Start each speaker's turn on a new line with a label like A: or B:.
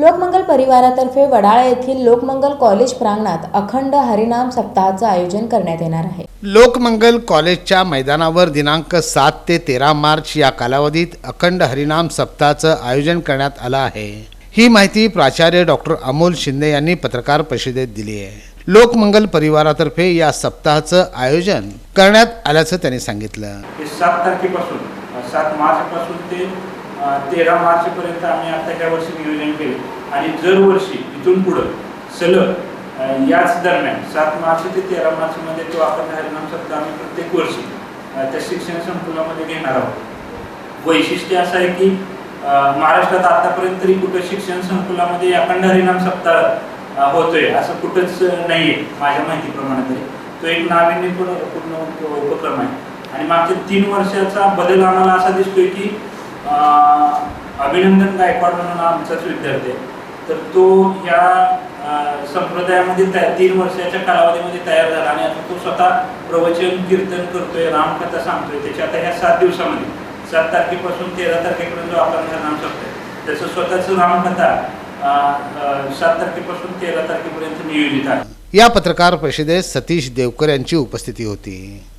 A: लोकमंगल परिवारातर्फे वडाळा येथील लोकमंगल कॉलेज प्रांगणात अखंड हरिनाम सप्ताहाचं आयोजन करण्यात येणार आहे.
B: लोकमंगल कॉलेजच्या मैदानावर दिनांक सात ते तेरा मार्च या कालावधीत अखंड हरिनाम सप्ताहाचं आयोजन करण्यात आलं आहे. ही माहिती प्राचार्य डॉक्टर अमोल शिंदे यांनी पत्रकार परिषदेत दिली आहे. लोकमंगल परिवारातर्फे या सप्ताहाचं आयोजन करण्यात आल्याचं त्यांनी सांगितलं.
C: हे सात तारखेपासून सात मार्चपासून ते तेरा मार्चपर्यंत आम्ही आता ह्या वर्षी नियोजन केले. आणि दरवर्षी इथून पुढं सलग याच दरम्यान सात मार्च ते तेरा मार्चमध्ये तो आपण हरिनाम सप्ताह आम्ही प्रत्येक वर्षी त्या शिक्षण संकुलामध्ये घेणार आहोत. वैशिष्ट्य असं आहे की महाराष्ट्रात आतापर्यंत तरी कुठं शिक्षण संकुलामध्ये अखंड हरिनाम सप्ताह होतोय असं कुठंच नाही आहे माझ्या माहितीप्रमाणे तरी. तो एक नाविन्यपूर्ण पूर्ण उपक्रम आहे. आणि मागच्या तीन वर्षाचा बदल आम्हाला असा दिसतोय की अभिनंदन गायकवाड म्हणून आमचाच विद्यार्थी आहे. तर तो या संप्रदायामध्ये त्या तीन वर्षाच्या कालावधीमध्ये तयार झाला आणि आता तो स्वतः प्रवचन कीर्तन करतोय रामकथा सांगतोय. त्याच्या आता ह्या सात दिवसामध्ये सात तारखेपासून तेरा तारखेपर्यंत जो आपण ह्या नाम सांगतोय. त्याचं स्वतःचं रामकथा सात तारखेपासून तेरा तारखेपर्यंत नियोजित आहे.
B: या पत्रकार परिषदेत सतीश देवकर यांची उपस्थिती होती.